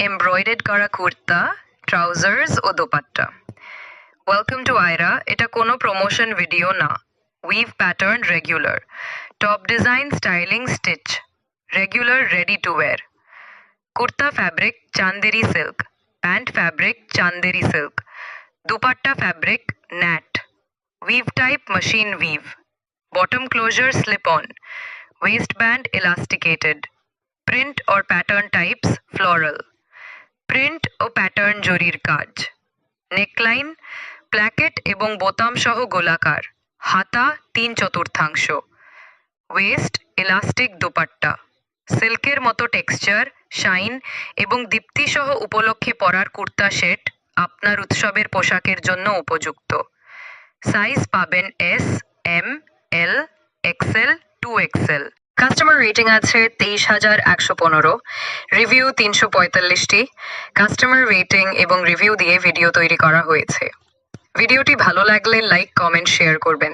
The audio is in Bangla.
এমব্রয়ডার্ড করা কুর্তা ট্রাউজার্স ও দোপাট্টা ওয়েলকাম টু আয়রা এটা কোনো প্রমোশন ভিডিও না weave pattern regular top design styling stitch regular ready to wear kurta fabric Chanderi silk pant fabric Chanderi silk dupatta fabric net weave type machine weave bottom closure slip on waistband elasticated print or pattern types floral print O pattern জরির কাজ। নেকলাইন, প্ল্যাকেট এবং বোতাম সহ গোলাকার। হাতা তিন চতুর্থাংশ। Waist elastic dupatta. সিল্কের মতো টেক্সচার, শাইন এবং দীপ্তি সহ উপলক্ষে পরার কুর্তা সেট আপনার উৎসবের পোশাকের জন্য উপযুক্ত। সাইজ পাবেন S M L XL two XL customer rating আছে তেইশ হাজার একশো পনেরো রিভিউ তিনশো পঁয়তাল্লিশটি। কাস্টমার রেটিং এবং রিভিউ দিয়ে ভিডিও তৈরি করা হয়েছে। ভিডিওটি ভালো লাগলে লাইক কমেন্ট শেয়ার করবেন।